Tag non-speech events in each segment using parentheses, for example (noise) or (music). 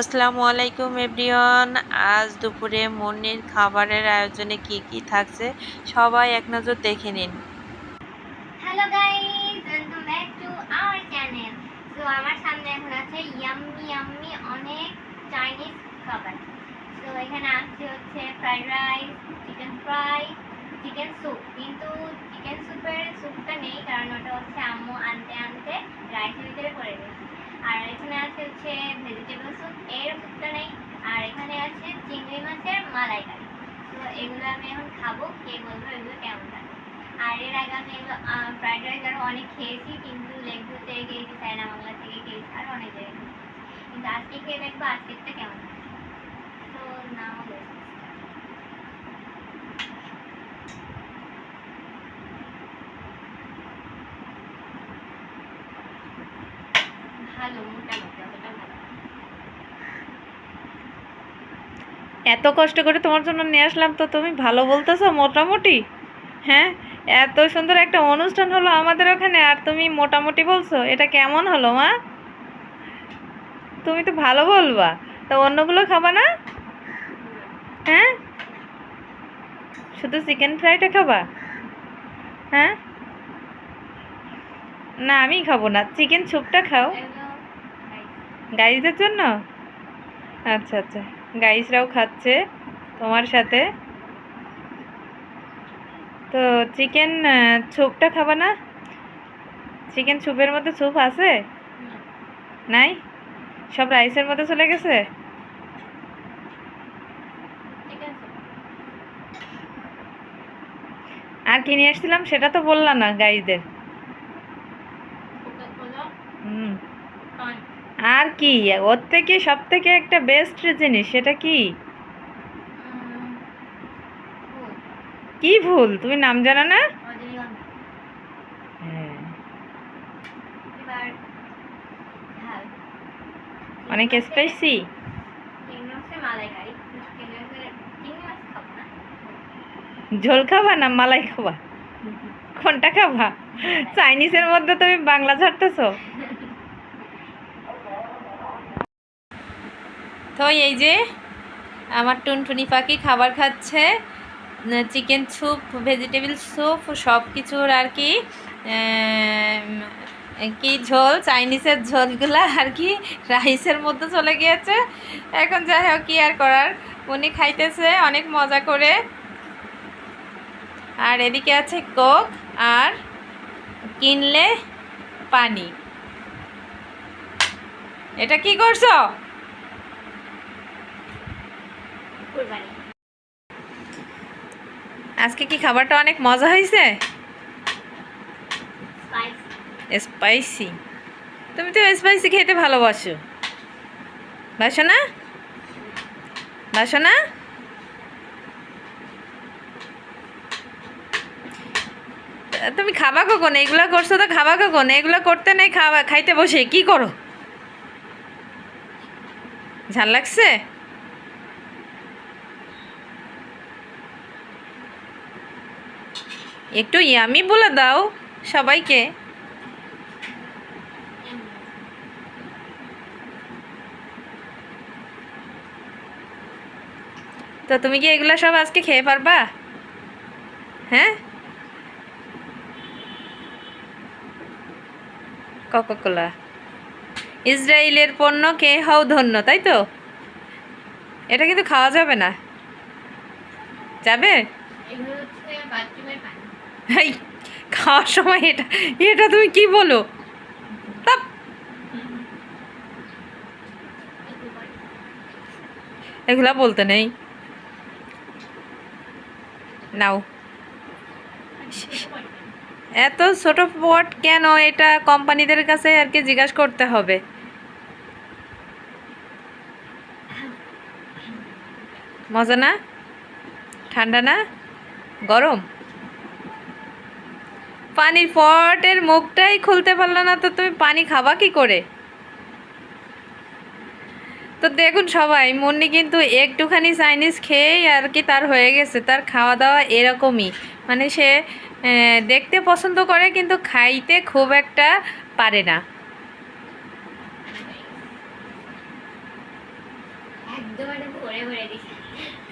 আসসালামু আলাইকুম এভরিওয়ান। আজ দুপুরে মুন্নির খাবারের আয়োজনে কি কি থাকছে, সবাই এক নজর দেখে নিন। Hello guys welcome back to our channel so আমার সামনে এখন আছে ইয়াম্মি ইয়াম্মি অনেক চাইনিজ খাবার। সো এখানে আছে হচ্ছে fried rice chicken fry chicken soup কিন্তু চিকেন স্যুপের স্যুপটা নেই, কারণ ওটা হচ্ছে আম্মু আনতে আনতে রাইসের ভিতরে করে দিয়েছে। আর এখানে আছে হচ্ছে ভেজিটেবল স্যুপ এর স্যুপটা নেই, আর এখানে আছে চিংড়ি মাছের মালাইকারি। তো এগুলো আমি এখন খাব, কে বলব, এগুলো কেমন লাগে? আর এর আগে আমি এগুলো ফ্রাইড রাইস আরও অনেক খেয়েছি, কিন্তু লেগু থেকে খেয়েছি চায়না বাংলা থেকে খেয়েছি আর অনেক জায়গায়। কিন্তু আজকে খেয়ে দেখব, আজকেরটা কেমন হয় তো নাও ভালো মোটামুটি অতটা ভালো না। এত কষ্ট করে তোমার জন্য নিয়ে আসলাম তো তুমি ভালো বলতেছো মোটামুটি। হ্যাঁ এত সুন্দর একটা অনুষ্ঠান হলো আমাদের ওখানে আর তুমি মোটামুটি বলছো, এটা কেমন হলো মা? তুমি তো ভালো বলবা, তো অন্যগুলো খাবা না? হ্যাঁ? শুধু চিকেন ফ্রাইটা খাবা? হ্যাঁ? না, আমি খাব না চিকেন স্যুপটা খাও। গাইজদের জন্য? আচ্ছা আচ্ছা। গাইজরাও খাচ্ছে তোমার সাথে। তো চিকেন স্যুপটা খাবা না? চিকেন স্যুপের মধ্যে স্যুপ আছে? নাই? সব রাইসের মধ্যে চলে গেছে? আর কি নিয়ে এসেছিলাম সেটা তো বললাম না গাইজদের কোকা কোলা হুম কর্ন আর কি? ওর থেকে সব থেকে একটা বেস্ট জিনিস সেটা কি? কি ভুল? তুমি নাম জানো না? হ্যাঁ। অনেক স্পাইসি ঝোল খাবা না মালাই খাবা? কোনটা খাবা? (laughs) চাইনিজের মধ্যে তুমি বাংলা ছাড়তেছো? তো এই যে আমার টুনটুনি পাখি খাবার খাচ্ছে চিকেন স্যুপ ভেজিটেবল স্যুপ সব কিছুর আর কি কি ঝোল, চাইনিজের ঝোলগুলা আর কি রাইসের মধ্যে চলে গিয়েছে। এখন যাই হোক, কি আর করার, উনি খাইতেছে অনেক মজা করে। আর এদিকে আছে কোক আর কিনলে পানি। এটা কি করছ? কুরবানি আজকে কি খাবারটা অনেক মজা হয়েছে? স্পাইসি তুমি তো স্পাইসি খেতে ভালোবাসো। বাসো না? বাসো না? তুমি খাবা কখন? এগুলা করছ তো খাবা কখন? এগুলো করতে নেই খাওয়া খাইতে বসে, কি করো? ঝাল লাগছে? একটু ইয়ামি বলে দাও সবাইকে। তো তুমি কি এগুলো সব আজকে খেয়ে পারবা? হ্যাঁ? কোলা ইসরায়েলের পণ্য খেয়ে হও ধন্য, তাই তো? এটা কিন্তু খাওয়া যাবে না। যাবে? এগুলো হচ্ছে বাথরুমের পানি। এই, খাওয়ার সময় এটা এটা তুমি কি বলো? এগুলা বলতে নেই। নাও। এত ছোট পট কেন এটা কোম্পানিদের কাছে আর কি জিজ্ঞাসা করতে হবে? মজা না? ঠান্ডা না? গরম? পানির পটের মুখটাই খুলতে পারল না তো তুমি পানি খাবা কি করে? তো দেখুন সবাই মুন্নি কিন্তু একটুখানি চাইনিজ খেয়েই আর কি তার হয়ে গেছে তার খাওয়া দাওয়া এরকমই। মানে সে দেখতে পছন্দ করে কিন্তু খাইতে খুব একটা পারে না।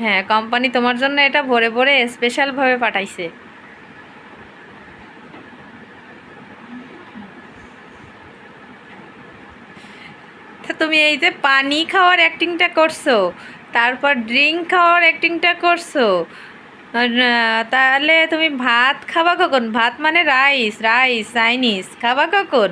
হ্যাঁ কোম্পানি তোমার জন্য এটা ভরে ভরে স্পেশালভাবে পাঠাইছে। তুমি এই যে পানি খাওয়ার অ্যাক্টিংটা করছ, তারপর ড্রিঙ্ক খাওয়ার অ্যাক্টিংটা করছ তাহলে তুমি ভাত খাবা কখন? ভাত মানে রাইস রাইস চাইনিজ খাবা কখন?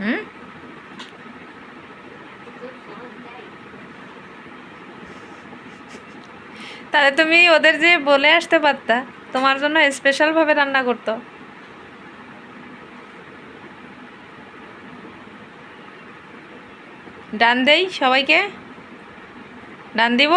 হুম? তাহলে তুমি ওদের যে বলে আসতে পারতা, তোমার জন্য স্পেশালভাবে রান্না করতো। ডান দেই সবাইকে? ডান দিব?